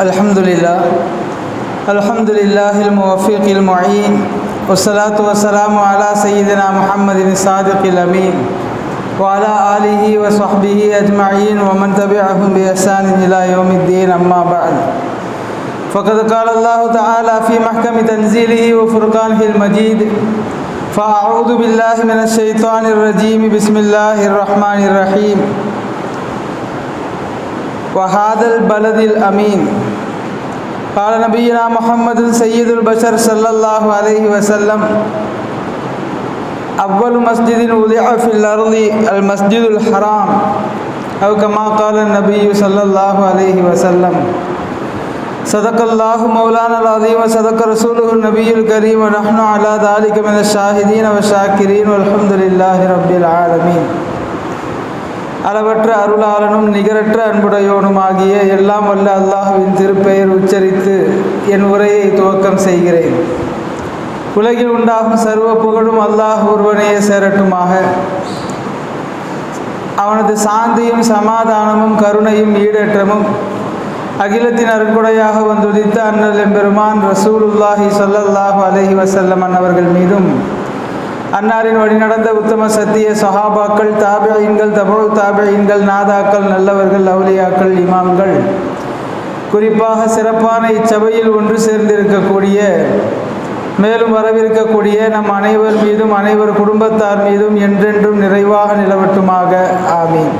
الحمد لله الحمد لله الموفق المعين والصلاة والسلام على سيدنا محمد الصادق الأمين وعلى آله وصحبه أجمعين ومن تبعهم بإحسان إلى يوم الدين أما بعد. فقد قال الله تعالى في محكم تنزيله وفرقانه المجيد فأعوذ بالله من الشيطان الرجيم بسم الله الرحمن الرحيم. وهذا البلد الأمين. قال نبينا محمد سيد البشر صلى الله عليه وسلم أول مسجد وضع في الأرض المسجد الحرام أو كما قال النبي صلى الله عليه وسلم. صدق الله مولانا العظيم وصدق رسوله النبي الكريم ونحن على ذلك من الشاهدين والشاكرين والحمد لله رب العالمين. அளவற்ற அருளாளனும் நிகரற்ற அன்புடையோனுமாகிய எல்லாம் வல்ல அல்லாஹுவின் திருப்பெயர் உச்சரித்து என் உரையை துவக்கம் செய்கிறேன். உலகில் உண்டாகும் சர்வ புகழும் அல்லாஹ் ஒருவனையே சேரட்டுமாக. அவனது சாந்தியும் சமாதானமும் கருணையும் ஈடேற்றமும் அகிலத்தின் அருக்குடையாக வந்துதித்த அண்ணல் எம்பெருமான் ரசூலுல்லாஹி சொல்லல்லாஹு அலஹி வசல்லம் அவர்கள் மீதும் அன்னாரின் வழி நடந்த உத்தம சத்திய சஹாபாக்கள் தாபியன்கள் தபுள் தாபியன்கள் நாதாக்கள் நல்லவர்கள் அவுலியாக்கள் இமாம்கள். குறிப்பாக சிறப்பான இச்சபையில் ஒன்று சேர்ந்திருக்கக்கூடிய மேலும் வரவிருக்கக்கூடிய நம் அனைவர் மீதும் அனைவர் குடும்பத்தார் மீதும் என்றென்றும் நிறைவாக நிலவட்டுமாக. ஆமீன்.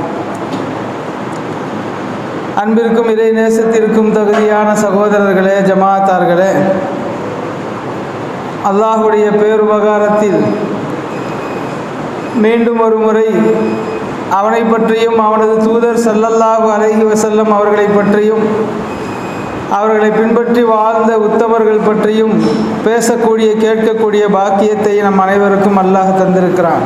அன்பிற்கும் இறை நேசத்திற்கும் தகுதியான சகோதரர்களே ஜமாத்தார்களே அல்லாஹுடைய பேருபகாரத்தில் மீண்டும் ஒரு முறை அவனை பற்றியும் அவனது தூதர் சல்லல்லாஹு அலஹி வசல்லம் அவர்களை பற்றியும் அவர்களை பின்பற்றி வாழ்ந்த உத்தமர்கள் பற்றியும் பேசக்கூடிய கேட்கக்கூடிய பாக்கியத்தை நம் அனைவருக்கும் அல்லாஹ் தந்திருக்கிறான்.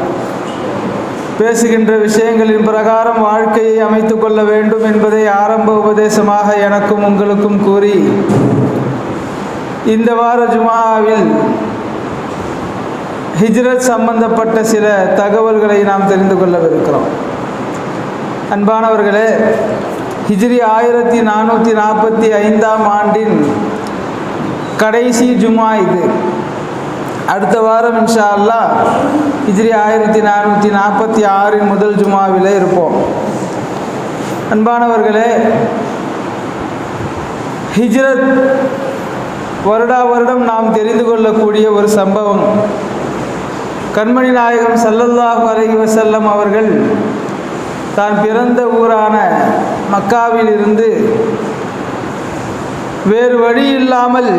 பேசுகின்ற விஷயங்களின் பிரகாரம் வாழ்க்கையை அமைத்து கொள்ள வேண்டும் என்பதை ஆரம்ப உபதேசமாக எனக்கும் உங்களுக்கும் கூறி இந்த வார ஜுமாவில் ஹிஜ்ரத் சம்பந்தப்பட்ட சில தகவல்களை நாம் தெரிந்து கொள்ளவிருக்கிறோம். அன்பானவர்களே ஹிஜ்ரி ஆயிரத்தி நானூற்றி நாற்பத்தி ஐந்தாம் ஆண்டின் கடைசி ஜுமா இது. அடுத்த வாரம் இன்ஷா அல்லா ஹிஜ்ரி ஆயிரத்தி நானூற்றி நாற்பத்தி ஆறின் முதல் ஜுமாவில் இருப்போம். அன்பானவர்களே ஹிஜ்ரத் வருடா வருடம் நாம் தெரிந்து கொள்ளக்கூடிய ஒரு சம்பவம். கண்மணி நாயகம் சல்லல்லாஹு அலஹி வசல்லம் அவர்கள் தான் பிறந்த ஊரான மக்காவில் இருந்து வேறு வழி இல்லாமல்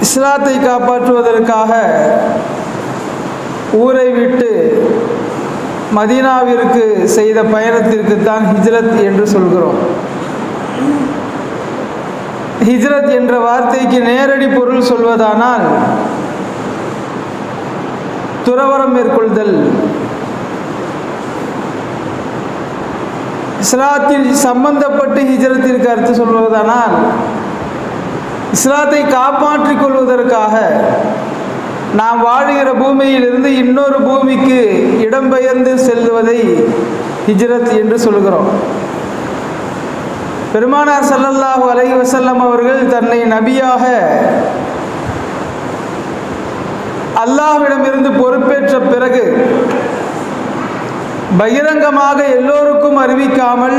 இஸ்லாத்தை காப்பாற்றுவதற்காக ஊரை விட்டு மதீனாவிற்கு செய்த பயணத்திற்கு தான் ஹிஜ்ரத் என்று சொல்கிறோம். ஹிஜ்ரத் என்ற வார்த்தைக்கு நேரடி பொருள் சொல்வதானால் துறவரம் மேற்கொள்தல். இஸ்லாத்தில் சம்பந்தப்பட்டு ஹிஜரத்திற்கு அர்த்தம் சொல்வதானால் இஸ்லாத்தை காப்பாற்றிக் கொள்வதற்காக நாம் வாழுகிற பூமியிலிருந்து இன்னொரு பூமிக்கு இடம்பெயர்ந்து செல்வதை ஹிஜ்ரத் என்று சொல்கிறோம். பெருமானார் சல்லல்லாஹு அலைஹி வசல்லம் அவர்கள் தன்னை நபியாக அல்லாஹ்விடமிருந்து பொறுப்பேற்ற பிறகு பகிரங்கமாக எல்லோருக்கும் அறிவிக்காமல்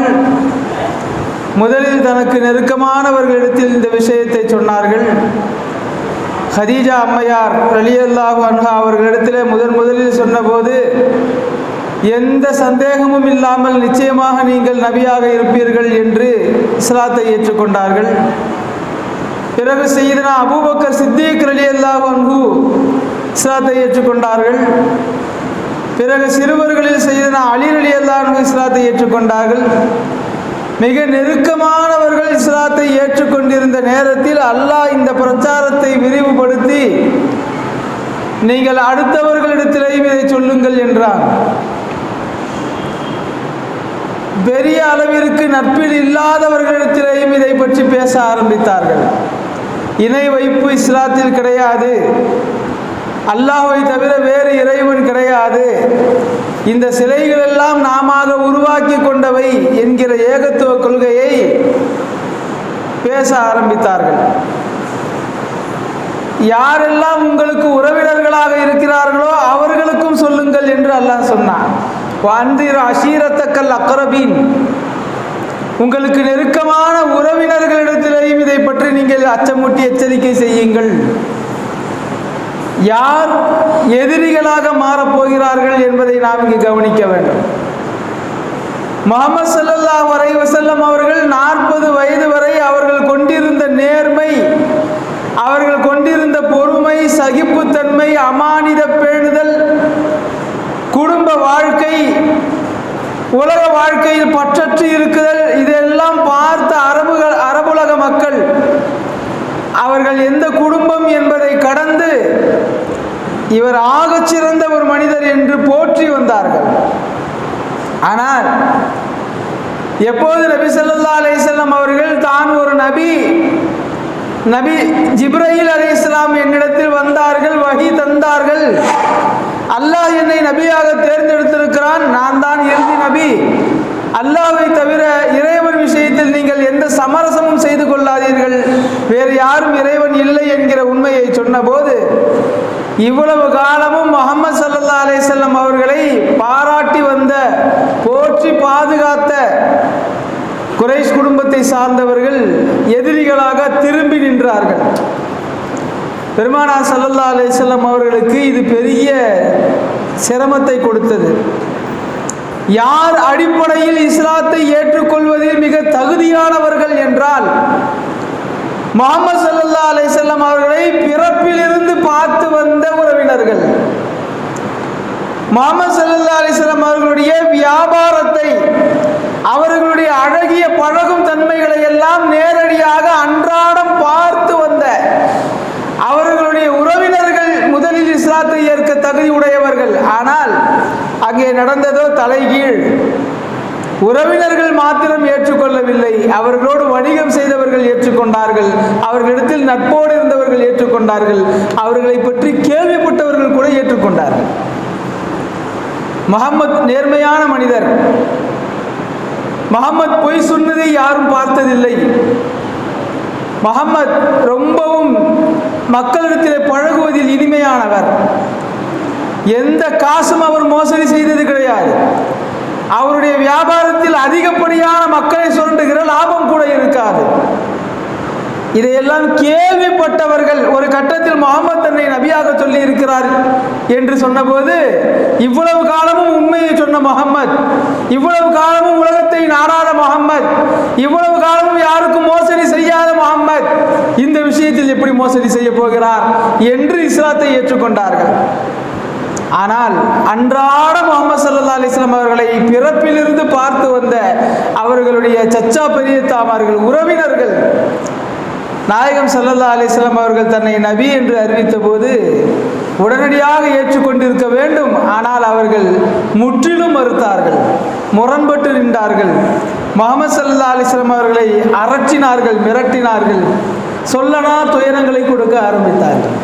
முதலில் தனக்கு நெருக்கமானவர்களிடத்தில் இந்த விஷயத்தை சொன்னார்கள். ஹதீஜா அம்மையார் அலியல்லாஹு அன்ஹா அவர்களிடத்திலே முதன் முதலில் சொன்னபோது எந்த சந்தேகமும் இல்லாமல் நிச்சயமாக நீங்கள் நபியாக இருப்பீர்கள் என்று இஸ்லாத்தை ஏற்றுக்கொண்டார்கள். பிறகு செய்தனா அபூபக்கர் சித்திக் அலி அல்லாஹு அன்ஹு இஸ்லாத்தை ஏற்றுக்கொண்டார்கள். பிறகு சிறுவர்களில் செய்தன அலி எல்லாரும் இஸ்லாத்தை ஏற்றுக்கொண்டார்கள். மிக நெருக்கமானவர்கள் இஸ்லாத்தை ஏற்றுக்கொண்டிருந்த நேரத்தில் அல்லாஹ் இந்த பிரச்சாரத்தை விரிவுபடுத்தி நீங்கள் அடுத்தவர்களிடத்திலேயும் இதை சொல்லுங்கள் என்றான். பெரிய அளவிற்கு நட்பில் இல்லாதவர்களிடத்திலேயும் இதை பற்றி பேச ஆரம்பித்தார்கள். இணை வைப்பு இஸ்லாத்தில் கிடையாது. அல்லாஹை தவிர வேறு இறைவன் கிடையாது. இந்த சிலைகள் எல்லாம் நாம உருவாக்கி கொண்டவை என்கிற ஏகத்துவ கொள்கையை பேச ஆரம்பித்தார்கள். யாரெல்லாம் உங்களுக்கு உறவினர்களாக இருக்கிறார்களோ அவர்களுக்கும் சொல்லுங்கள் என்று அல்லாஹ் சொன்னான். வந்திர அஷீரத்தக்கல் அக்கரபீன் உங்களுக்கு நெருக்கமான உறவினர்களிடத்திலேயும் இதை பற்றி நீங்கள் அச்சமூட்டி எச்சரிக்கை செய்யுங்கள். யார் எதிரிகளாக மாறப்போகிறார்கள் என்பதை நாம் இங்கு கவனிக்க வேண்டும். முகமது சல்லல்லா வரை வசல்லம் அவர்கள் நாற்பது வயது வரை அவர்கள் கொண்டிருந்த நேர்மை அவர்கள் கொண்டிருந்த பொறுமை சகிப்புத்தன்மை அமானித பேணுதல் குடும்ப வாழ்க்கை உலக வாழ்க்கையில் பற்றற்று இருக்குதல் இதெல்லாம் பார்த்த அரபுகள் அரபுலக மக்கள் அவர்கள் எந்த குடும்பம் என்பதை கடந்து இவர் ஆகச் சிறந்த ஒரு மனிதர் என்று போற்றி வந்தார்கள். ஆனால் எப்போது நபி சொல்லா அலைஹி அவர்கள் தான் ஒரு நபி நபி ஜிப்ரஹில் அலி இஸ்லாம் என்னிடத்தில் வந்தார்கள் வகி தந்தார்கள். அல்லாஹ் என்னை நபியாக தேர்ந்தெடுத்திருக்கிறான் நான் தான் இறுதி நபி. அல்லாவை தவிர இறைவன் விஷயத்தில் நீங்கள் எந்த சமரசமும் செய்து கொள்ளாதீர்கள். வேறு யாரும் இறைவன் இல்லை என்கிற உண்மையை சொன்னபோது இவ்வளவு காலமும் முகமது சல்லா அலிசல்லம் அவர்களை பாராட்டி வந்த போற்றி பாதுகாத்த குறைஷ் குடும்பத்தை சார்ந்தவர்கள் எதிரிகளாக திரும்பி நின்றார்கள். பெருமானா சல்லல்லா அலிசல்லம் அவர்களுக்கு இது பெரிய சிரமத்தை கொடுத்தது. யார் அடிப்படையில் இஸ்லாத்தை ஏற்றுக்கொள்வதில் மிக தகுதியானவர்கள் என்றால் முகமது சல்லா அலிசல்லாம் அவர்களை பிறப்பிலிருந்து பார்த்து வந்த உறவினர்கள். முகமது சல்லா அலிசல்லாம் அவர்களுடைய வியாபாரத்தை அவர்களுடைய அழகிய பழகும் தன்மைகளை எல்லாம் நேரடியாக அன்றாடம் பார்த்து வந்த அவர்களுடைய உறவினர்கள் முதலில் இஸ்லாத்தை ஏற்க தகுதி உடையவர்கள். ஆனால் அங்கே நடந்ததோ தலைகீழ். உறவினர்கள் மாத்திரம் ஏற்றுக்கொள்ளவில்லை. அவர்களோடு ஏற்றுக்கொண்டார்கள். அவர்களிடத்தில் நட்போடு இருந்தவர்கள் ஏற்றுக்கொண்டார்கள். அவர்களை பற்றி கேள்விப்பட்டவர்கள் கூட ஏற்றுக்கொண்டார்கள். முகமது நேர்மையான மனிதர். முகமது பொய் சொன்னதை யாரும் பார்த்ததில்லை. முகமது ரொம்பவும் மக்களிடத்தில் பழகுவதில் இனிமையானவர். எந்த காசும் அவர் மோசடி செய்தது கிடையாது. அவருடைய வியாபாரத்தில் அதிகப்படியான மக்களை சுரண்டுகிற லாபம் கூட இருக்காது. இதையெல்லாம் கேள்விப்பட்டவர்கள் ஒரு கட்டத்தில் முகமது தன்னை நபியாக சொல்லி இருக்கிறார் என்று சொன்னபோது இவ்வளவு காலமும் உண்மையை சொன்ன முகம்மது இவ்வளவு காலமும் உலகத்தை நாடாத முகம்மது இவ்வளவு காலமும் யாருக்கும் மோசடி செய்யாத முகம்மது இந்த விஷயத்தில் எப்படி மோசடி செய்ய போகிறார் என்று இஸ்லாத்தை ஏற்றுக்கொண்டார்கள். ஆனால் அன்றாட முகமது சல்லா அலிஸ்லாம் அவர்களை பிறப்பிலிருந்து பார்த்து வந்த அவர்களுடைய சச்சா பெரிய தாமார்கள் உறவினர்கள் நாயகம் சல்லல்லா அலிஸ்லாம் அவர்கள் தன்னை நபி என்று அறிவித்த போது உடனடியாக ஏற்றுக்கொண்டிருக்க வேண்டும். ஆனால் அவர்கள் முற்றிலும் மறுத்தார்கள். முரண்பட்டு நின்றார்கள். முகமது சல்லா அலிஸ்லாம் அவர்களை அரற்றினார்கள் மிரட்டினார்கள். சொல்லனா துயரங்களை கொடுக்க ஆரம்பித்தார்கள்.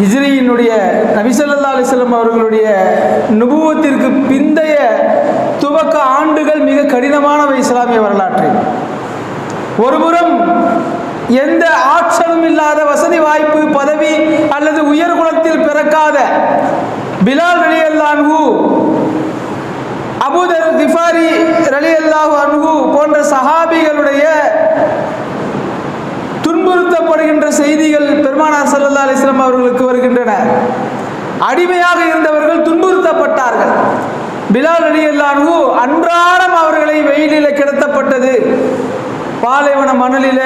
ஹிஜ்ரியினுடைய நபிசல்லா அலிஸ்லம் அவர்களுடைய நுபுவத்திற்கு பிந்தைய துவக்க ஆண்டுகள் மிக கடினமானவை இஸ்லாமிய வரலாற்றில் ஒருபுறம் எந்த ஆற்றலும் இல்லாத வசதி வாய்ப்பு பதவி அல்லது உயர் குலத்தில் பிறக்காத பிலால் ரலி அல்லான்ஹு அபூதர் திஃபாரி ரலி அல்லாஹு அன்ஹு போன்ற சஹாபிகளுடைய துன்புறுத்தப்படுகின்ற செய்திகள் பெருமானார் சல்லா அலிஸ்லாம் அவர்களுக்கு வருகின்றன. அடிமையாக இருந்தவர்கள் துன்புறுத்தப்பட்டார்கள். பிலால் அலி அல்லான்ஹு அன்றாடம் அவர்களை வெயிலில் கிடத்தப்பட்டது. பாலைவன மணலில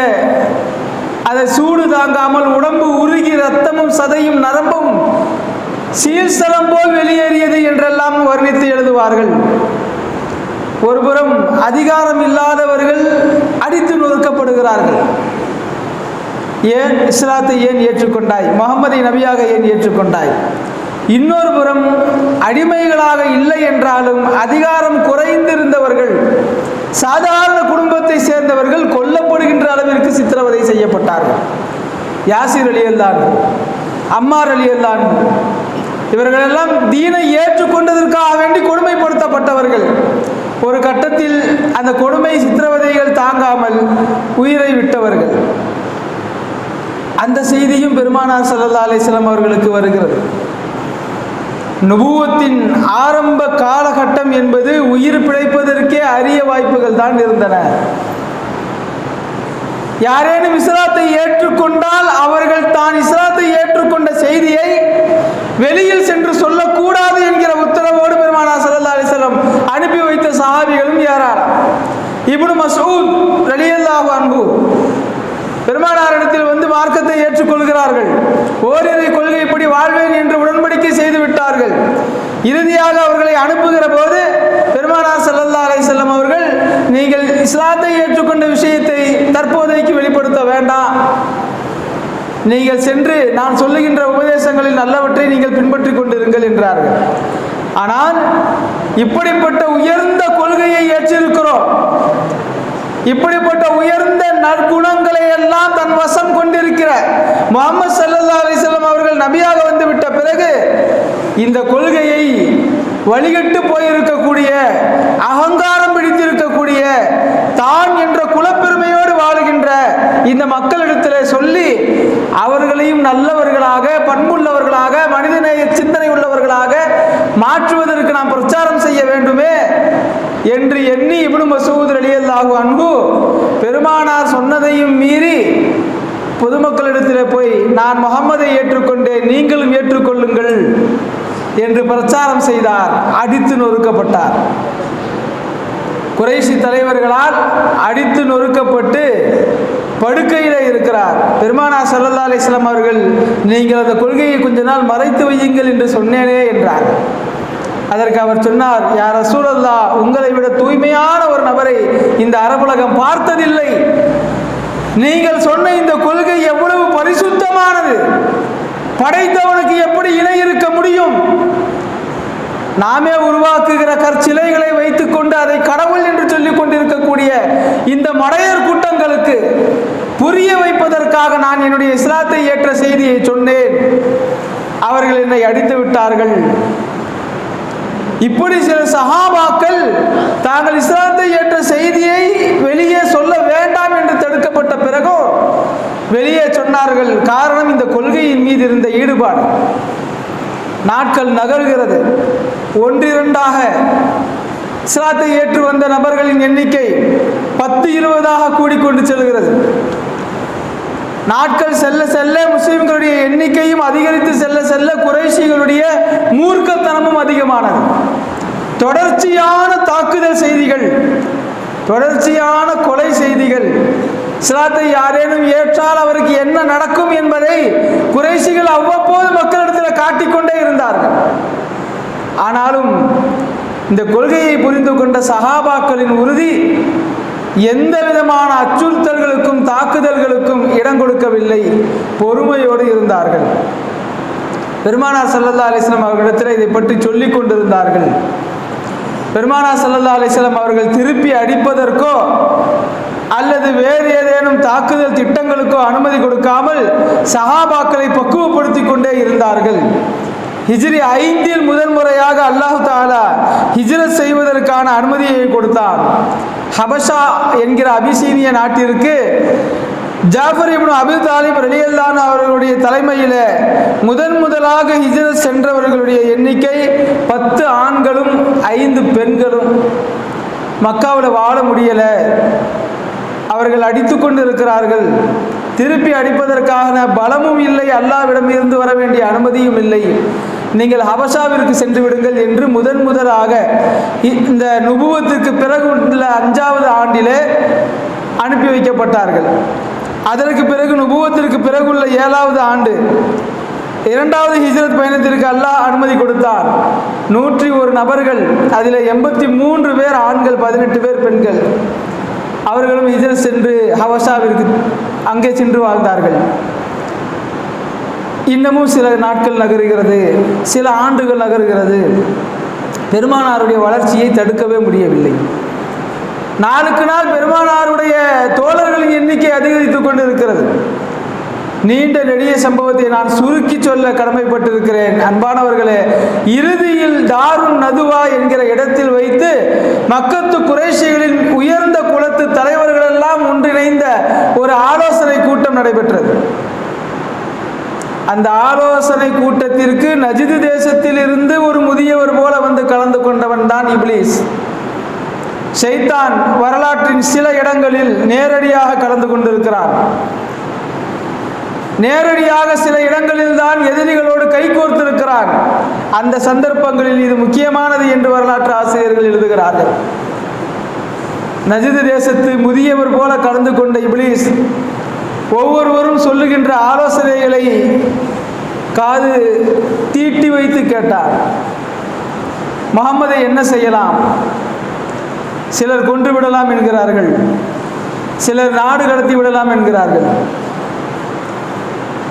அதை சூடு தாங்காமல் உடம்பு உருகி ரத்தமும் சதையும் நரம்பும் சீர்சலம் போல் வெளியேறியது என்றெல்லாம் வர்ணித்து எழுதுவார்கள். ஒருபுறம் அதிகாரம் இல்லாதவர்கள் அடித்து நொறுக்கப்படுகிறார்கள். ஏன் இஸ்லாத்தை ஏன் ஏற்றுக்கொண்டாய்? முகமதை நபியாக ஏன் ஏற்றுக்கொண்டாய்? இன்னொரு புறம் அடிமைகளாக இல்லை என்றாலும் அதிகாரம் குறைந்திருந்தவர்கள் சாதாரண குடும்பத்தை சேர்ந்தவர்கள் கொல்லப்படுகின்ற அளவிற்கு சித்திரவதை செய்யப்பட்டார்கள். யாசிர் அலி அல்லான் அம்மார் அலி அல்லான் இவர்களெல்லாம் தீனை ஏற்றுக்கொண்டதற்காக வேண்டி கொடுமைப்படுத்தப்பட்டவர்கள். ஒரு கட்டத்தில் அந்த கொடுமை சித்திரவதைகள் தாங்காமல் உயிரை விட்டவர்கள். அந்த செய்தியும் பெருமானார் சல்லா அலிஸ்லாம் அவர்களுக்கு வருகிறது. நுபுவத்தின் ஆரம்ப காலகட்டம் என்பது உயிர் பிழைப்பதற்கே அரிய வாய்ப்புகள் தான் இருந்தன. யாரேனும் இஸ்லாத்தை ஏற்றுக்கொண்டால் அவர்கள் தான் இஸ்லாத்தை ஏற்றுக்கொண்ட செய்தியை வெளியில் சென்று சொல்லக்கூடாது என்கிற உத்தரவோடு பெருமானா சல்லா அலிசல்லம் அனுப்பி வைத்த சஹாபிகளும் ஏறார் இப்னு மசூத் ரலியல்லாஹு அன்பு பெருமானாரிடத்தில் வந்து மார்க்கத்தை ஏற்றுக்கொள்கிறார்கள். ஓரிரை கொள்கைப்படி வாழ்வேன் என்று உடன்படிக்கை செய்து விட்டார்கள். இறுதியாக அவர்களை அனுப்புகிற போது பெருமானார் ஸல்லல்லாஹு அலை செல்லம் அவர்கள் நீங்கள் இஸ்லாத்தை ஏற்றுக்கொண்ட விஷயத்தை தற்போதைக்கு வெளிப்படுத்த வேண்டாம். நீங்கள் சென்று நான் சொல்லுகின்ற உபதேசங்களில் நல்லவற்றை நீங்கள் பின்பற்றிக் கொண்டிருங்கள் என்றார்கள். ஆனால் இப்படிப்பட்ட உயர்ந்த கொள்கையை ஏற்றிருக்கிறோம். இப்படிப்பட்ட உயர்ந்த நற்குணங்களை எல்லாம் தன் வசம் கொண்டிருக்கிற முகமது சல்லா அலி அவர்கள் நபியாக வந்துவிட்ட பிறகு இந்த கொள்கையை வழிகட்டு போயிருக்கக்கூடிய அகங்காரம் பிடித்திருக்கக்கூடிய தான் என்ற குலப்பெருமையோடு வாழுகின்ற இந்த மக்களிடத்தில் சொல்லி அவர்களையும் நல்லவர்களாக பண்புள்ளவர்களாக மனிதநேய சிந்தனை உள்ளவர்களாக மாற்றுவதற்கு நாம் பிரச்சாரம் செய்ய வேண்டுமே என்று எண்ணி இப்னு மசூத் ரலியல்லாஹு அன்பு பெருமானார் சொன்னதையும் மீறி பொதுமக்களிடத்தில் போய் நான் முகம்மதை ஏற்றுக்கொண்டேன் நீங்களும் ஏற்றுக்கொள்ளுங்கள் என்று பிரச்சாரம் செய்தார். அடித்து நொறுக்கப்பட்டார். குறைசி தலைவர்களால் அடித்து நொறுக்கப்பட்டு படுக்கையில் இருக்கிறார். பெருமானா சல்லல்லா அலிஸ்லாம் அவர்கள் நீங்கள் அந்த கொள்கையை கொஞ்ச நாள் மறைத்து வையுங்கள் என்று சொன்னேனே என்றார். அதற்கு அவர் சொன்னார் யார் ரசூலல்லா உங்களை விட தூய்மையான ஒரு நபரை இந்த அரபுலகம் பார்த்ததில்லை. நீங்கள் சொன்ன இந்த கொள்கை எவ்வளவு பரிசுத்தமானது? படைத்தவனுக்கு எப்படி இணை இருக்க முடியும்? நாமே உருவாக்குகிற கற்சிலைகளை வைத்துக்கொண்டு அதை கடவுள் என்று சொல்லிக் கொண்டிருக்கக்கூடிய இந்த மடையர் கூட்டங்களுக்கு புரிய வைப்பதற்காக நான் என்னுடைய இஸ்லாத்தை ஏற்ற செய்தியை சொன்னேன். அவர்கள் என்னை அடித்து விட்டார்கள். இப்படி சில சஹாபாக்கள் தாங்கள் இஸ்லாத்தை ஏற்ற செய்தியை வெளியே சொல்ல தடுக்கப்பட்ட பிறகும் வெளியே சொன்னார்கள் காரணம் இந்த கொள்கையின் மீது இருந்த ஈடுபாடு. நாட்கள் நகர்கிறது. ஒன்றிரண்டாக இஸ்லாத்தை ஏற்று வந்த நபர்களின் எண்ணிக்கை பத்து இருபதாக கூடிக்கொண்டு செல்கிறது. நாட்கள் செல்ல செல்ல முஸ்லிம்களுடைய எண்ணிக்கையும் அதிகரித்து செல்ல செல்ல குறைஷிகளுடைய மூர்க்கத்தனமும் அதிகமானது. தொடர்ச்சியான தாக்குதல் செய்திகள் தொடர்ச்சியான கொலை செய்திகள் சிலாத்தை யாரேனும் ஏற்றால் அவருக்கு என்ன நடக்கும் என்பதை குறைஷிகள் அவ்வப்போது மக்களிடத்தில் காட்டிக்கொண்டே இருந்தார்கள். ஆனாலும் இந்த கொள்கையை புரிந்து கொண்ட சகாபாக்களின் உறுதி எந்த விதமான அச்சுறுத்தல்களுக்கும் தாக்குதல்களுக்கும் இடம் கொடுக்கவில்லை. பொறுமையோடு இருந்தார்கள். பெருமானார் சல்லல்லா அலிஸ்லாம் அவர்களிடத்தில் இதை பற்றி சொல்லிக் கொண்டிருந்தார்கள். பெருமானா சல்லல்லா அலிஸ்லாம் அவர்கள் திருப்பி அடிப்பதற்கோ அல்லது வேறு ஏதேனும் தாக்குதல் திட்டங்களுக்கோ அனுமதி கொடுக்காமல் சஹாபாக்களை பக்குவப்படுத்தி கொண்டே இருந்தார்கள். ஹிஜ்ரி ஐந்தில் முதன் முறையாக அல்லாஹு தாலா ஹிஜ்ரத் செய்வதற்கான அனுமதியை கொடுத்தார் ஹபஷா என்கிற அபிசீனிய நாட்டிற்கு ஜாஃபர் இப்னு அபி தாலிப் ரலியல்லான் அவர்களுடைய தலைமையில் முதன் முதலாக ஹிஜ்ரத் சென்றவர்களுடைய எண்ணிக்கை பத்து ஆண்களும் ஐந்து பெண்களும் மக்காவில் வாழ முடியலை. அவர்கள் அடித்து கொண்டிருக்கிறார்கள். திருப்பி அடிப்பதற்கான பலமும் இல்லை அல்லாவிடம் இருந்து வர வேண்டிய அனுமதியும் இல்லை. நீங்கள் ஹபஷாவிற்கு சென்று விடுங்கள் என்று முதன் முதலாக இந்த நுபுவத்திற்கு பிறகு உள்ள அஞ்சாவது ஆண்டிலே அனுப்பி வைக்கப்பட்டார்கள். அதற்கு பிறகு நுபுவத்திற்கு பிறகுள்ள ஏழாவது ஆண்டு இரண்டாவது ஹிஜ்ரத் பயணத்திற்கு அல்லாஹ் அனுமதி கொடுத்தார். நூற்றி ஒரு நபர்கள் அதில் எண்பத்தி மூன்று பேர் ஆண்கள் பதினெட்டு பேர் பெண்கள். அவர்களும் இதில் சென்று ஹவசாவிற்கு அங்கே சென்று வாழ்ந்தார்கள். இன்னமும் சில நாட்கள் நகருகிறது சில ஆண்டுகள் நகருகிறது. பெருமானாருடைய வளர்ச்சியை தடுக்கவே முடியவில்லை. நாளுக்கு நாள் பெருமானாருடைய தோழர்களின் எண்ணிக்கை அதிகரித்து கொண்டு இருக்கிறது நீண்ட நெடிய சம்பவத்தை நான் சுருக்கி சொல்ல கடமைப்பட்டிருக்கிறேன். அன்பானவர்களே இறுதியில் தாருன் நதுவா என்கிற இடத்தில் வைத்து மக்கத்து குறைசிகளின் உயர்ந்த குலத்து தலைவர்கள் எல்லாம் ஒன்றிணைந்த ஒரு ஆலோசனை கூட்டம் நடைபெற்றது. அந்த ஆலோசனை கூட்டத்திற்கு நஜிது தேசத்தில் இருந்து ஒரு முதியவர் போல வந்து கலந்து கொண்டவன் தான் இப்ளீஸ் ஷைத்தான் வரலாற்றின் சில இடங்களில் நேரடியாக கலந்து கொண்டிருக்கிறான். நேரடியாக சில இடங்களில் தான் எதிரிகளோடு கைகோர்த்திருக்கிறான் அந்த சந்தர்ப்பங்களில் இது முக்கியமானது என்று வரலாற்று ஆசிரியர்கள் எழுதுகிறார்கள். நஜிது தேசத்து முதியவர் போல கலந்து கொண்ட இப்ளீஸ் ஒவ்வொருவரும் சொல்லுகின்ற ஆலோசனைகளை காது தீட்டி வைத்து கேட்டார். முகம்மதை என்ன செய்யலாம்? சிலர் கொன்று விடலாம் என்கிறார்கள். சிலர் நாடு கடத்தி விடலாம் என்கிறார்கள்.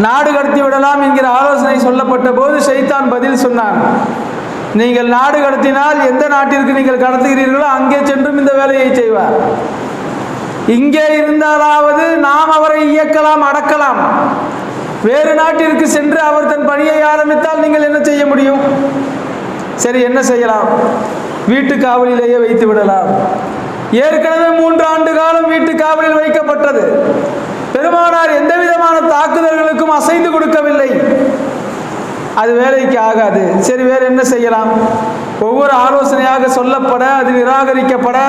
நாடு கடத்தி விடலாம் என்கிற ஆலோசனை சொல்லப்பட்ட போது ஷைத்தான் பதில் சொன்னான். நீங்கள் நாடு கடத்தினால் எந்த நாட்டிற்கு நீங்கள் கடத்துகிறீர்களோ அங்கே சென்றும் இந்த வேலையை செய்வார். இங்கே இருந்தாலாவது நாம் அவரை இயக்கலாம் அடக்கலாம். வேறு நாட்டிற்கு சென்று அவர் தன் பணியை ஆரம்பித்தால் நீங்கள் என்ன செய்ய முடியும்? சரி என்ன செய்யலாம்? வீட்டு காவலிலேயே வைத்து விடலாம். ஏற்கனவே மூன்று ஆண்டு காலம் வீட்டு காவலில் வைக்கப்பட்டது. பெருமானார் எந்த விதமான தாக்குதல்களுக்கும் அசைந்து கொடுக்கவில்லை. அது வேலைக்கு ஆகாது. சரி வேறு என்ன செய்யலாம்? ஒவ்வொரு ஆலோசனையாக சொல்லப்பட அது நிராகரிக்கப்பட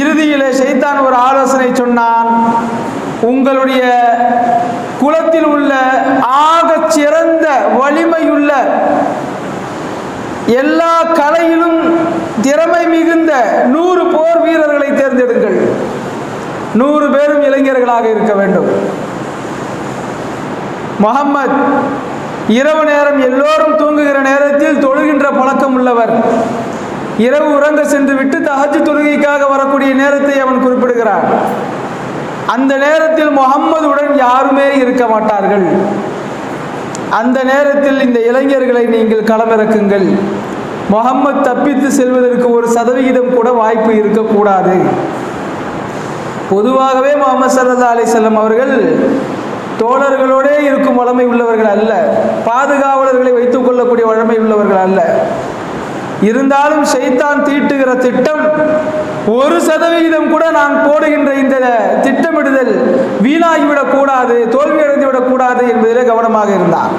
இறுதியிலே செய்தான் ஒரு ஆலோசனை சொன்னான் உங்களுடைய குலத்தில் உள்ள ஆக சிறந்த வலிமையுள்ள எல்லா கலையிலும் திறமை மிகுந்த நூறு போர் வீரர்களை தேர்ந்தெடுங்கள். நூறு பேரும் இளைஞர்களாக இருக்க வேண்டும். முகம்மது இரவு நேரம் எல்லோரும் தூங்குகிற நேரத்தில் தொழுகின்ற பழக்கம் உள்ளவர். இரவு உறங்க சென்று விட்டு தஹஜ் தொழுகைக்காக வரக்கூடிய நேரத்தை அவன் குறிப்பிடுகிறான். அந்த நேரத்தில் முகம்மதுடன் யாருமே இருக்க மாட்டார்கள். அந்த நேரத்தில் இந்த இளைஞர்களை நீங்கள் களமிறக்குங்கள். முகம்மது தப்பித்து செல்வதற்கு ஒரு சதவிகிதம் கூட வாய்ப்பு இருக்கக்கூடாது. பொதுவாகவே முகமது சல்லா அலிசல்லம் அவர்கள் தோழர்களோடே இருக்கும் வளமை உள்ளவர்கள் அல்ல. பாதுகாவலர்களை வைத்துக் கொள்ளக்கூடிய வழமை உள்ளவர்கள் அல்ல. இருந்தாலும் ஷைத்தான் தீட்டுகிற திட்டம் ஒரு சதவிகிதம் கூட நான் போடுகின்ற இந்த திட்டமிடுதல் வீணாகிவிடக் கூடாது தோல்வியடைந்து விடக்கூடாது என்பதிலே கவனமாக இருந்தார்.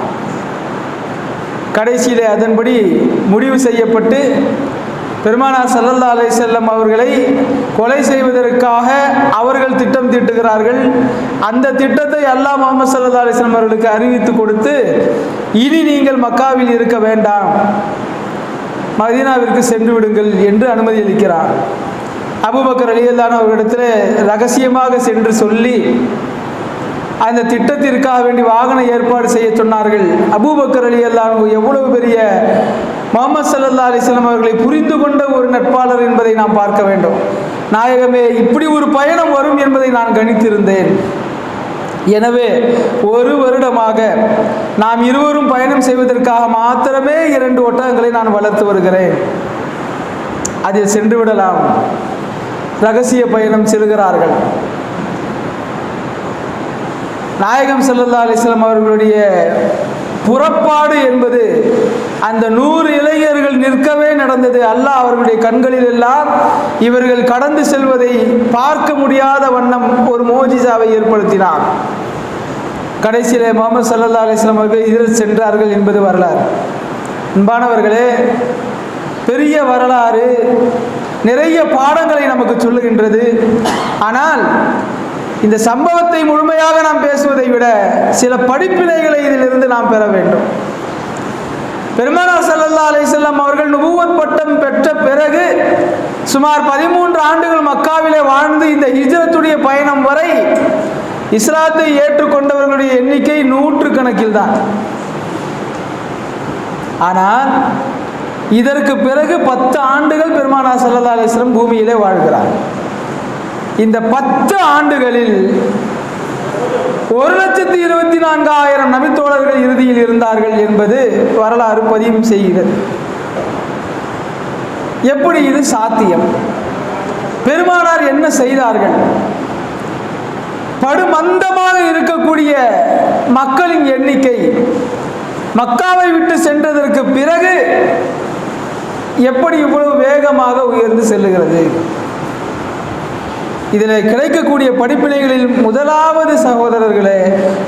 கடைசியிலே அதன்படி முடிவு செய்யப்பட்டு பெருமானார் சல்லல்லா அலை செல்லம் அவர்களை கொலை செய்வதற்காக அவர்கள் திட்டம் தீட்டுகிறார்கள். அந்த திட்டத்தை அல்லாஹ் முகமது சல்லா அலிஸ்லாம் அவர்களுக்கு அறிவித்து கொடுத்து இனி நீங்கள் மக்காவில் இருக்க வேண்டாம். மதீனாவிற்கு சென்று விடுங்கள் என்று அனுமதி அளிக்கிறார். அபுபக்கர் அலியல்லான அவர்களிடத்தில் ரகசியமாக சென்று சொல்லி அந்த திட்டத்திற்காக வேண்டி வாகன ஏற்பாடு செய்ய சொன்னார்கள். அபூபக்கர் அலி அல்லாஹ் எவ்வளவு பெரிய முகமது சல்லா அலிஸ்லாம் அவர்களை புரிந்து கொண்ட ஒரு நட்பாளர் என்பதை நாம் பார்க்க வேண்டும். நாயகமே இப்படி ஒரு பயணம் வரும் என்பதை நான் கணித்திருந்தேன். எனவே ஒரு வருடமாக நாம் இருவரும் பயணம் செய்வதற்காக மாத்திரமே இரண்டு ஒட்டகங்களை நான் வளர்த்து வருகிறேன். அதில் சென்று விடலாம். ரகசிய பயணம் செல்கிறார்கள். நாயகம் செல்லல்லா அலிஸ்லாம் அவர்களுடைய புறப்பாடு என்பது அந்த நூறு இளைஞர்கள் நிற்கவே நடந்தது. அல்லாஹ் அவர்களுடைய கண்களில் எல்லாம் இவர்கள் கடந்து செல்வதை பார்க்க முடியாத வண்ணம் ஒரு மோஜிசாவை ஏற்படுத்தினார் கடைசியிலே முகமது சல்லா அலிஸ்லாம் அவர்கள் இதில் சென்றார்கள் என்பது வரலாறு. அன்பானவர்களே பெரிய வரலாறு நிறைய பாடங்களை நமக்கு சொல்லுகின்றது. ஆனால் இந்த சம்பவத்தை முழுமையாக நாம் பேசுவதை விட சில படிப்பினைகளை இதிலிருந்து நாம் பெற வேண்டும். பெருமானார் சல்லல்லா அலிசல்லாம் அவர்கள் நுபுவத் பட்டம் பெற்ற பிறகு சுமார் பதிமூன்று ஆண்டுகள் மக்காவிலே வாழ்ந்து இந்த ஹிஜரத்துடைய பயணம் வரை இஸ்லாத்தை ஏற்றுக்கொண்டவர்களுடைய எண்ணிக்கை நூற்று கணக்கில் தான். ஆனால் இதற்கு பிறகு பத்து ஆண்டுகள் பெருமானா சல்லா அலிஸ்லம் பூமியிலே வாழ்கிறார். இந்த பத்து ஆண்டுகளில் ஒரு லட்சத்தி இருபத்தி நான்காயிரம் நபித்தோழர்கள் இறுதியில் இருந்தார்கள் என்பது வரலாறு பதிவு செய்கிறது. எப்படி இது சாத்தியம்? பெருமானார் என்ன செய்தார்கள்? படுமந்தமாக இருக்கக்கூடிய மக்களின் எண்ணிக்கை மக்காவை விட்டு சென்றதற்கு பிறகு எப்படி இவ்வளவு வேகமாக உயர்ந்து செல்லுகிறது? இதில் கிடைக்கக்கூடிய படிப்பினைகளில் முதலாவது சகோதரர்களே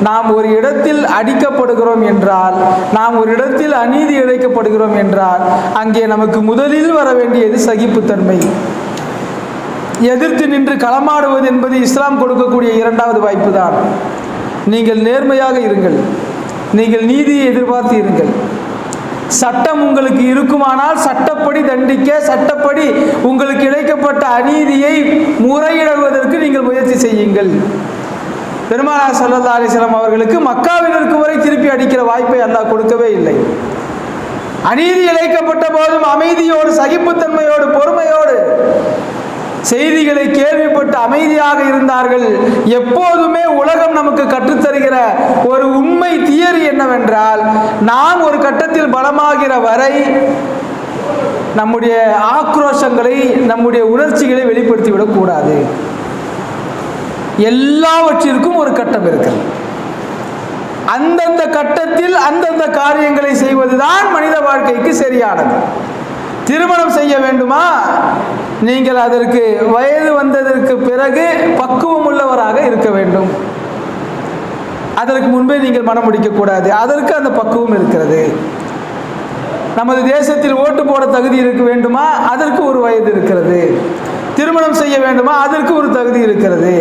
நாம் ஒரு இடத்தில் அடிக்கப்படுகிறோம் என்றால் நாம் ஒரு இடத்தில் அநீதி இழைக்கப்படுகிறோம் என்றால் அங்கே நமக்கு முதலில் வர வேண்டியது சகிப்புத்தன்மை. எதிர்த்து நின்று களமாடுவது என்பது இஸ்லாம் கொடுக்கக்கூடிய இரண்டாவது வாய்ப்பு தான் நீங்கள் நேர்மையாக இருங்கள். நீங்கள் நீதியை எதிர்பார்த்து இருங்கள். சட்டம் உங்களுக்கு இருக்குமானால் சட்டப்படி தண்டிக்க சட்டப்படி உங்களுக்கு இழைக்கப்பட்ட அநீதியை முறையிடுவதற்கு நீங்கள் முயற்சி செய்யுங்கள். பெருமானார் சல்லா அலிஸ்லாம் அவர்களுக்கு மக்காவினருக்கு வரை திருப்பி அடிக்கிற வாய்ப்பை அல்லாஹ் கொடுக்கவே இல்லை. அநீதி இழைக்கப்பட்ட போதும் அமைதியோடு சகிப்புத்தன்மையோடு பொறுமையோடு செய்திகளை கேள்விப்பட்டு அமைதியாக இருந்தார்கள். எப்போதுமே உலகம் நமக்கு கற்றுத்தருகிற ஒரு உண்மை தியரி என்னவென்றால் நாம் ஒரு கட்டத்தில் பலமாகிற வரை நம்முடைய ஆக்ரோஷங்களை நம்முடைய உணர்ச்சிகளை வெளிப்படுத்தி விடக்கூடாது எல்லாவற்றிற்கும் ஒரு கட்டம் இருக்கிறது. அந்தந்த கட்டத்தில் அந்தந்த காரியங்களை செய்வதுதான் மனித வாழ்க்கைக்கு சரியானது. திருமணம் செய்ய வேண்டுமா? நீங்கள் அதற்கு வயது வந்ததற்கு பிறகு பக்குவம் உள்ளவராக இருக்க வேண்டும். அதற்கு முன்பே நீங்கள் மனம் முடிக்கக்கூடாது அதற்கு அந்த பக்குவம் இருக்கிறது. நமது தேசத்தில் ஓட்டு போட தகுதி இருக்க வேண்டுமா? அதற்கு ஒரு வயது இருக்கிறது. திருமணம் செய்ய வேண்டுமா? அதற்கு ஒரு தகுதி இருக்கிறது.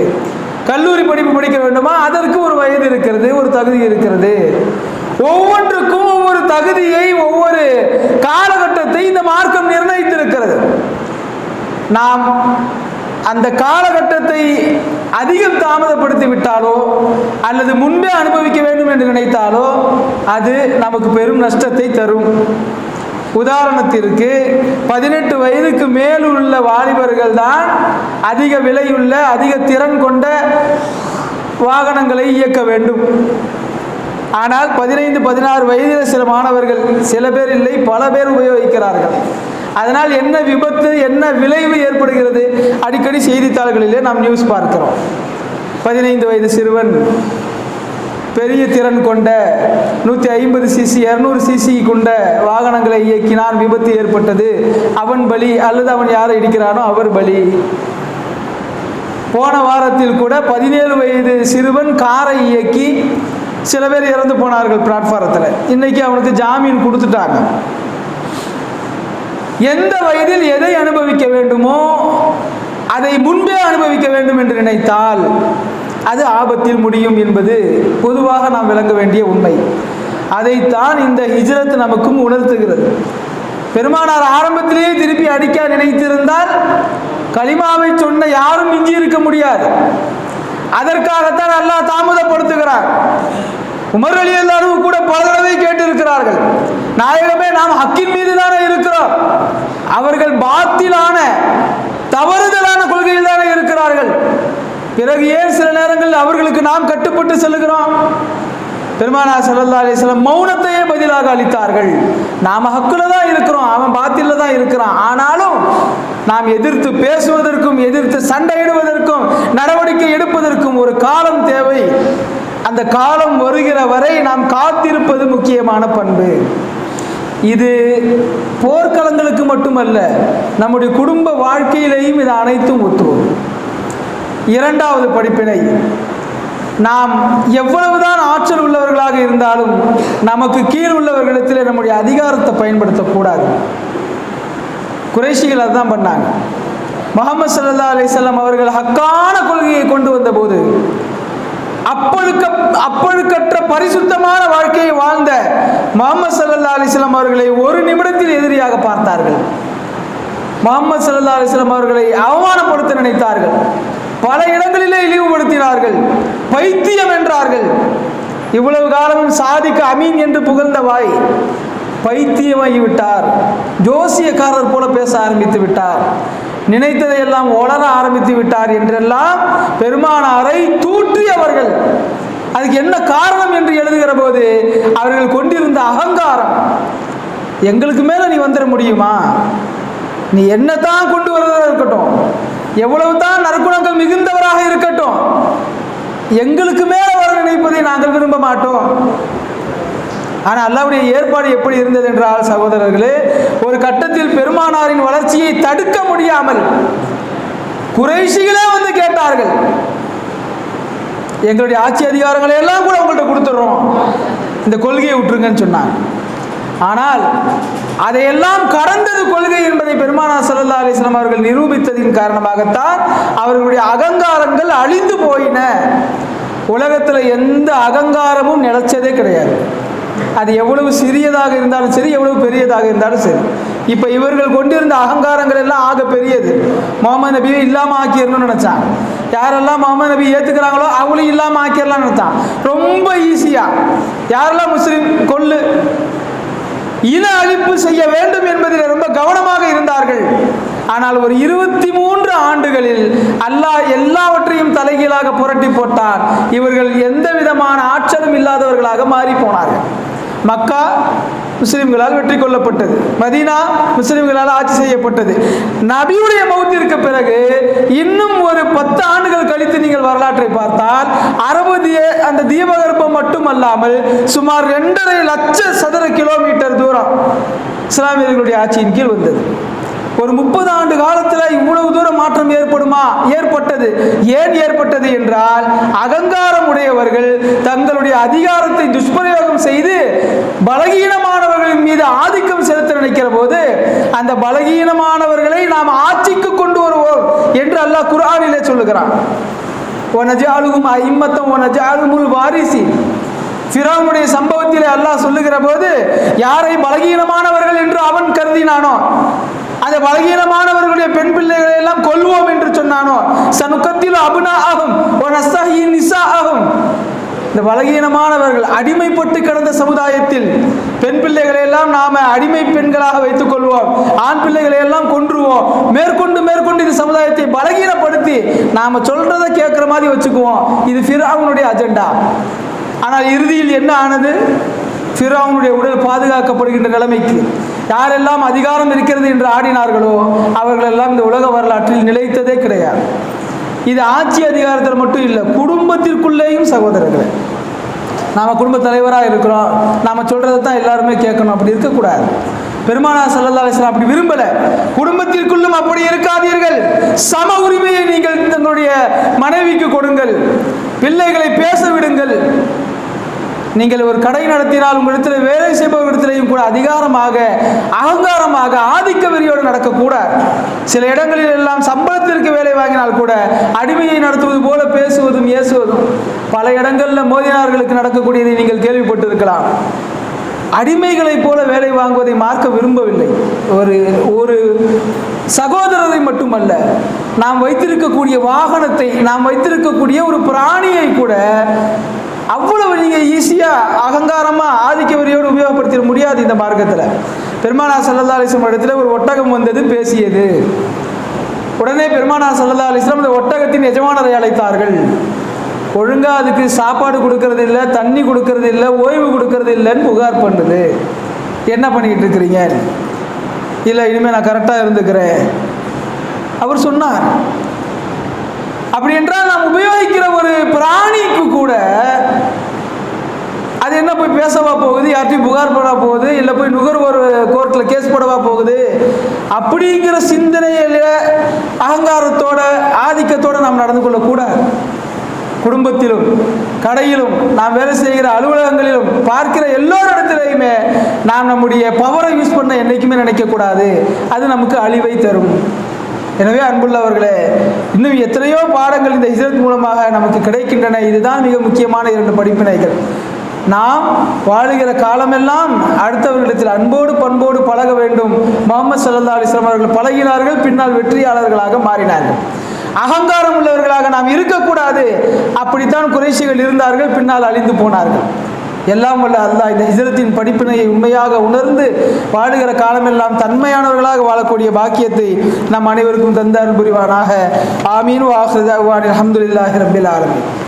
கல்லூரி படிப்பு படிக்க வேண்டுமா? அதற்கு ஒரு வயது இருக்கிறது. ஒரு தகுதி இருக்கிறது. ஒவ்வொன்றுக்கும் ஒவ்வொரு தகுதியை ஒவ்வொரு காலகட்டத்தை இந்த மார்க்கம் நிர்ணயித்திருக்கிறது. நாம் அந்த காலகட்டத்தை அதிகம் தாமதப்படுத்தி விட்டாலோ அல்லது முன்பே அனுபவிக்க வேண்டும் என்று நினைத்தாலோ அது நமக்கு பெரும் நஷ்டத்தை தரும். உதாரணத்திற்கு பதினெட்டு வயதுக்கு மேல் உள்ள வாலிபர்கள் தான் அதிக விலையுள்ள அதிக திறன் கொண்ட வாகனங்களை இயக்க வேண்டும். ஆனால் பதினைந்து பதினாறு வயதில் சில மாணவர்கள் சில பேர் இல்லை பல பேர் உபயோகிக்கிறார்கள். அதனால் என்ன விபத்து என்ன விளைவு ஏற்படுகிறது? அடிக்கடி செய்தித்தாள்களிலே நாம் நியூஸ் பார்க்கிறோம். பதினைந்து வயது சிறுவன் பெரிய திறன் கொண்ட நூற்றி ஐம்பது சிசி இரநூறு சிசி கொண்ட வாகனங்களை இயக்கினான். விபத்து ஏற்பட்டது. அவன் பலி அல்லது அவன் யாரை இடிக்கிறானோ அவர் பலி. போன வாரத்தில் கூட பதினேழு வயது சிறுவன் காரை இயக்கி சில பேர் இறந்து போனார்கள் பிளாட்ஃபாரத்தில் இன்னைக்கு அவனுக்கு ஜாமீன் கொடுத்துட்டாங்க. எந்த வயதில் எதை அனுபவிக்க வேண்டுமோ அதை முன்பே அனுபவிக்க வேண்டும் என்று நினைத்தால் அது ஆபத்தில் முடியும் என்பது பொதுவாக நாம் விளங்க வேண்டிய உண்மை. அதைத்தான் இந்த ஹிஜ்ரத் நமக்கும் உணர்த்துகிறது. பெருமானார் ஆரம்பத்திலேயே திருப்பி அடிக்க நினைத்திருந்தால் களிமாவை சொன்ன யாரும் மிஞ்சி இருக்க முடியாது. அதற்காகத்தான் அல்லாஹ் தாமதப்படுத்துகிறார். உமர் அலி எல்லாரும் கூட பல தடவை கேட்டிருக்கிறார்கள். நாயகமே நாம் ஹக்கின் மீது தானே இருக்கிறோம். அவர்கள் பாத்திலான தவறுதலான கொள்கையில் தானே இருக்கிறார்கள். பிறகு ஏன் சில நேரங்களில் அவர்களுக்கு நாம் கட்டுப்பட்டு செல்லுகிறோம்? பெருமானா சல்லல்லா அலிஸ்லாம் மௌனத்தையே பதிலாக அளித்தார்கள். நாம் ஹக்குல தான் இருக்கிறோம் அவன் பாத்தில தான் இருக்கிறான். ஆனாலும் நாம் எதிர்த்து பேசுவதற்கும் எதிர்த்து சண்டையிடுவதற்கும் நடவடிக்கை எடுப்பதற்கும் ஒரு காலம் தேவை. அந்த காலம் வருகிற வரை நாம் காத்திருப்பது முக்கியமான பண்பு. இது போர்க்களங்களுக்கு மட்டுமல்ல நம்முடைய குடும்ப வாழ்க்கையிலேயும் இது அனைத்தும் ஒத்துவோம். இரண்டாவது படிப்பினை நாம் எவ்வளவுதான் ஆற்றல் உள்ளவர்களாக இருந்தாலும் நமக்கு கீழ் உள்ளவர்களிடத்தில் நம்முடைய அதிகாரத்தை பயன்படுத்தக்கூடாது. குறைஷிகள் அதுதான் பண்ணாங்க. முகமது சல்லா அலிசல்லாம் அவர்கள் ஹக்கான கொள்கையை கொண்டு வந்தபோது அப்பழுக்க அப்பழுக்கற்ற பரிசுத்தமான வாழ்க்கையை வாழ்ந்த முகமது சல்லா அலிஸ்லாம் அவர்களை ஒரு நிமிடத்தில் எதிரியாக பார்த்தார்கள். முகமது சல்லா அலிஸ்லாம் அவர்களை அவமானப்படுத்த நினைத்தார்கள். பல இடங்களிலே இழிவுபடுத்தினார்கள். பைத்தியம் என்றார்கள். இவ்வளவு காலமும் சாதிக்க அமீன் என்று புகழ்ந்த வாய் பைத்தியமாகி விட்டார் ஜோசியக்காரர் போல பேச ஆரம்பித்து விட்டார். நினைத்ததை எல்லாம் உளர ஆரம்பித்து விட்டார் என்றெல்லாம் பெருமானாரை தூற்றியவர்கள். அதுக்கு என்ன காரணம் என்று எழுதுகிற போது அவர்கள் கொண்டிருந்த அகங்காரம் எங்களுக்கு மேல நீ வந்துட முடியுமா? நீ என்னதான் கொண்டு வருவதாக இருக்கட்டும் எவ்வளவு தான் நற்குணங்கள் மிகுந்தவராக இருக்கட்டும் எங்களுக்கு மேலே வர நினைப்பதை நாங்கள் விரும்ப மாட்டோம். ஆனால் அல்லாவுடைய ஏற்பாடு எப்படி இருந்தது என்றால் சகோதரர்களே ஒரு கட்டத்தில் பெருமானாரின் வளர்ச்சியை தடுக்க முடியாமல் குறைசிகளே வந்து கேட்டார்கள். எங்களுடைய ஆட்சி அதிகாரங்களை எல்லாம் கூட உங்கள்கிட்ட கொடுத்துட்றோம். இந்த கொள்கையை விட்டுருங்கன்னு சொன்னாங்க. ஆனால் அதையெல்லாம் கடந்தது கொள்கை என்பதை பெருமானா சல்லா அலிஸ்லாம் அவர்கள் நிரூபித்ததின் காரணமாகத்தான் அவர்களுடைய அகங்காரங்கள் அழிந்து போயின. உலகத்தில் எந்த அகங்காரமும் நிலைச்சதே கிடையாது. அது எவ்வளவு சிறியதாக இருந்தாலும் சரி எவ்வளவு பெரியதாக இருந்தாலும் சரி. இப்போ இவர்கள் கொண்டிருந்த அகங்காரங்கள் எல்லாம் ஆக பெரியது. முகமது நபியை இல்லாமல் ஆக்கிடணும்னு நினச்சான் யாரெல்லாம் முகமது நபி ஏற்றுக்கிறாங்களோ அவங்களையும் இல்லாமல் ஆக்கிடலாம்னு நினச்சான் ரொம்ப ஈஸியாக யாரெல்லாம் முஸ்லீம்? கொள்ளு இன அழிப்பு செய்ய வேண்டும் என்பதில் ரொம்ப கவனமாக இருந்தார்கள். ஆனால் ஒரு இருபத்தி மூன்று ஆண்டுகளில் அல்லாஹ் எல்லாவற்றையும் தலைகீழாக புரட்டி போட்டார். இவர்கள் எந்த விதமான ஆற்றலும் இல்லாதவர்களாக மாறி போனார்கள். மக்கா முஸ்லிம்களால் வெற்றி கொள்ளப்பட்டது மதீனா முஸ்லிம்களால் ஆட்சி செய்யப்பட்டது. நபியுடைய மௌத்திற்கு பிறகு இன்னும் ஒரு பத்து ஆண்டுகள் கழித்து நீங்கள் வரலாற்றை பார்த்தால் அரபு அந்த தீபகற்பம் மட்டுமல்லாமல் சுமார் ரெண்டரை லட்ச சதுர கிலோமீட்டர் தூரம் இஸ்லாமியர்களுடைய ஆட்சியின் கீழ் வந்தது. ஒரு முப்பது ஆண்டு காலத்தில் இவ்வளவு தூரம் மாற்றம் ஏற்படுமா? ஏற்பட்டது. ஏன் ஏற்பட்டது என்றால் அகங்காரம் உடையவர்கள் தங்களுடைய அதிகாரத்தை துஷ்பிரயோகம் செய்து பலகீனமானவர்களின் மீது ஆதிக்கம் செலுத்த நினைக்கிற போது அந்த பலகீனமானவர்களை நாம் ஆட்சிக்கு கொண்டு வருவோம் என்று அல்லாஹ் குரானிலே சொல்லுகிறான். ஒனஜாலுகும் ஐம்மத்தம் ஒனஜாலுமுல் வாரிசி ஃபிரௌனுடைய சம்பவத்திலே அல்லாஹ் சொல்லுகிற போது யாரை பலகீனமானவர்கள் என்று அவன் கருதினானோ அந்த பலகீனமானவர்களுடைய பெண் பிள்ளைகளை எல்லாம் கொல்வோம் என்று சொன்னானோ? சனுக்கத்தில் அபுனா ஆகும் நிசா ஆகும் இந்த பலகீனமானவர்கள் அடிமைப்பட்டு கிடந்த சமுதாயத்தில் பெண் பிள்ளைகளை எல்லாம் நாம அடிமை பெண்களாக வைத்துக் கொள்வோம். ஆண் பிள்ளைகளை எல்லாம் கொன்றுவோம். மேற்கொண்டு மேற்கொண்டு இந்த சமுதாயத்தை பலகீனப்படுத்தி நாம சொல்றதை கேட்கிற மாதிரி வச்சுக்குவோம். இது ஃபிராவுனுடைய அஜெண்டா. ஆனால் இறுதியில் என்ன ஆனது? ஃபிரௌனுடைய உடல் பாதுகாக்கப்படுகின்ற நிலைமைக்கு யாரெல்லாம் அதிகாரம் இருக்கிறது என்று ஆடினார்களோ அவர்களெல்லாம் இந்த உலக வரலாற்றில் நிலைத்ததே கிடையாது. இது ஆட்சி அதிகாரத்தில் மட்டும் இல்லை குடும்பத்திற்குள்ளேயும் சகோதரர்கள். நாம் குடும்ப தலைவராக இருக்கிறோம் நாம் சொல்கிறத தான் எல்லாருமே கேட்கணும் அப்படி இருக்கக்கூடாது. பெருமானா சல்லா அலிஸ்லாம் அப்படி விரும்பலை. குடும்பத்திற்குள்ளும் அப்படி இருக்காதீர்கள். சம உரிமையை நீங்கள் தங்களுடைய மனைவிக்கு கொடுங்கள். பிள்ளைகளை பேச விடுங்கள். நீங்கள் ஒரு கடை நடத்தினால் உங்களிடத்தில் வேலை செய்பவர்களிடத்திலையும் கூட அதிகாரமாக அகங்காரமாக ஆதிக்க வெறியோடு நடக்கக்கூடாது. சில இடங்களில் எல்லாம் சம்பளத்திற்கு வேலை வாங்கினால் கூட அடிமையை நடத்துவது போல பேசுவதும் ஏசுவதும். பல இடங்களில் மோதினார்களுக்கு நடக்கக்கூடியதை நீங்கள் கேள்விப்பட்டிருக்கலாம். அடிமைகளைப் போல வேலை வாங்குவதை மார்க்க விரும்பவில்லை. ஒரு ஒரு சகோதரரை மட்டுமல்ல நாம் வைத்திருக்கக்கூடிய வாகனத்தை நாம் வைத்திருக்கக்கூடிய ஒரு பிராணியை கூட அவ்வளவு நீங்கள் ஈஸியாக அகங்காரமாக ஆதிக்க வரியோடு முடியாது இந்த மார்க்கத்தில். பெருமானா சல்லா அலிஸ்லம் இடத்துல ஒரு ஒட்டகம் வந்தது பேசியது. உடனே பெருமானா சல்லா அலிஸ்லாம் இந்த ஒட்டகத்தின் எஜமானரை அழைத்தார்கள். ஒழுங்காக அதுக்கு சாப்பாடு கொடுக்கறது இல்லை தண்ணி கொடுக்கறது இல்லை ஓய்வு கொடுக்கறது இல்லைன்னு புகார் பண்ணுது. என்ன பண்ணிக்கிட்டு இருக்கிறீங்க? இல்லை இனிமேல் நான் கரெக்டாக இருந்துக்கிறேன். அவர் சொன்னார் அப்படி என்றால் நாம் உபயோகிக்கிற ஒரு பிராணிக்கு கூட அது என்ன போய் பேசவா போகுது? யார்ட்டையும் புகார் போடவா போகுது? இல்லை போய் நுகர்வோர் கோர்ட்டில் கேஸ் போடவா போகுது? அப்படிங்கிற சிந்தனையில் அகங்காரத்தோட ஆதிக்கத்தோடு நாம் நடந்து கொள்ளக்கூடாது குடும்பத்திலும் கடையிலும் நாம் வேலை செய்கிற அலுவலகங்களிலும் பார்க்கிற எல்லோரிடத்திலையுமே நாம் நம்முடைய பவரை யூஸ் பண்ண என்றைக்குமே நினைக்கக்கூடாது அது நமக்கு அழிவை தரும். எனவே அன்புள்ளவர்களே இன்னும் எத்தனையோ பாடங்கள் இந்த ஹிஜரத் மூலமாக நமக்கு கிடைக்கின்றன. இதுதான் மிக முக்கியமான இரண்டு படிப்பினைகள். நாம் வாழுகிற காலமெல்லாம் அடுத்தவர்களிடத்தில் அன்போடு பண்போடு பழக வேண்டும். முகமது சல்லா அலிஸ்லாம் அவர்கள் பழகினார்கள் பின்னால் வெற்றியாளர்களாக மாறினார்கள். அகங்காரம் உள்ளவர்களாக நாம் இருக்கக்கூடாது. அப்படித்தான் குறைசிகள் இருந்தார்கள் பின்னால் அழிந்து போனார்கள். எல்லாம் வல்ல அல்லாஹ் இந்த ஹிஜரத்தின் படிப்பினையை உண்மையாக உணர்ந்து வாழுகிற காலமெல்லாம் தன்மையானவர்களாக வாழக்கூடிய பாக்கியத்தை நம் அனைவருக்கும் தந்தார் புரிவானாக. ஆமீன். வாஹிருதாவான் அலமதுல்லாஹி ரபில் ஆலமி